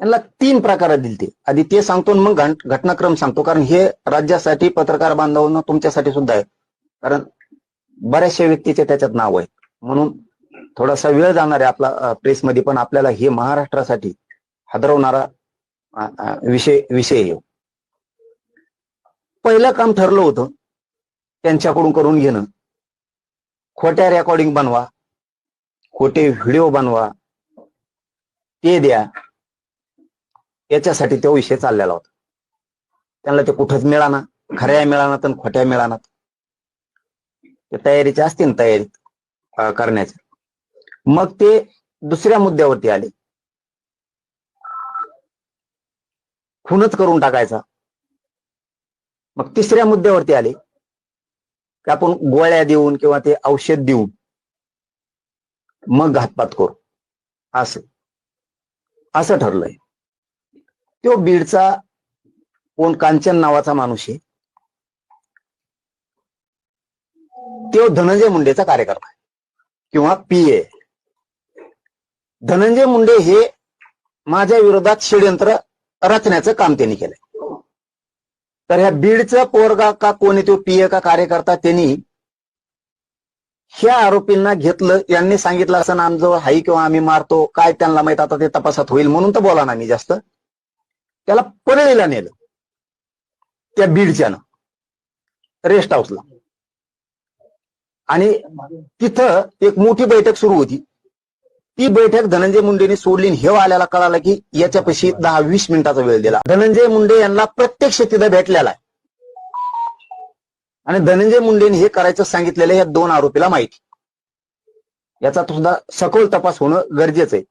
यांना तीन प्रकारात दिल ते आधी ते सांगतो मग घटनाक्रम सांगतो. कारण हे राज्यासाठी पत्रकार बांधवांना तुमच्यासाठी सुद्धा आहे. कारण बऱ्याचशा व्यक्तीचे त्याच्यात नाव आहे. म्हणून थोडासा वेळ जाणार आहे आपला प्रेसमध्ये. पण आपल्याला हे महाराष्ट्रासाठी हादरवणारा विषय विषय येऊ पहिलं काम ठरलं होतं त्यांच्याकडून करून घेणं. खोट्या रेकॉर्डिंग बनवा. खोटे व्हिडिओ बनवा. ते द्या. याच्यासाठी तो विषय चाललेला होता. त्यांना ते कुठंच मिळाना खऱ्या मिळाना तर खोट्या मिळाना. ते तयारीच्या असतील तयारी अं, करण्याच्या मग ते दुसऱ्या मुद्द्यावरती आले. खूनच करून टाकायचा. मग तिसऱ्या मुद्द्यावरती आले. की आपण गोळ्या देऊन किंवा ते औषध देऊन मग घातपात करू. असं. असं ठरलंय. तो बीडचा कोण कांचन नावाचा माणूस आहे. तो धनंजय मुंडेचा कार्यकर्ता आहे किंवा पी ए धनंजय मुंडे हे माझ्या विरोधात षडयंत्र रचण्याचं काम त्यांनी केलंय. तर ह्या बीडचं पोरगा का कोणी तो पी ए का कार्यकर्ता त्यांनी ह्या आरोपींना घेतलं यांनी सांगितलं असं आमजवळ हाई किंवा आम्ही मारतो काय त्यांना माहीत आता ते तपासात होईल म्हणून तर बोला ना मी जास्त. त्याला परळीला नेलं. त्या बीडच्यानं. रेस्ट हाऊसला आणि तिथं एक मोठी बैठक सुरू होती. ती बैठक धनंजय मुंडेने सोडली हे आल्याला कळालं की याच्यापाशी दहा वीस मिनिटाचा वेळ दिला. धनंजय मुंडे यांना प्रत्यक्ष तिथं भेटलेला आहे. आणि धनंजय मुंडेने हे करायचं सांगितलेलं या दोन आरोपीला माहिती. याचा सुद्धा सखोल तपास होणं गरजेचं आहे.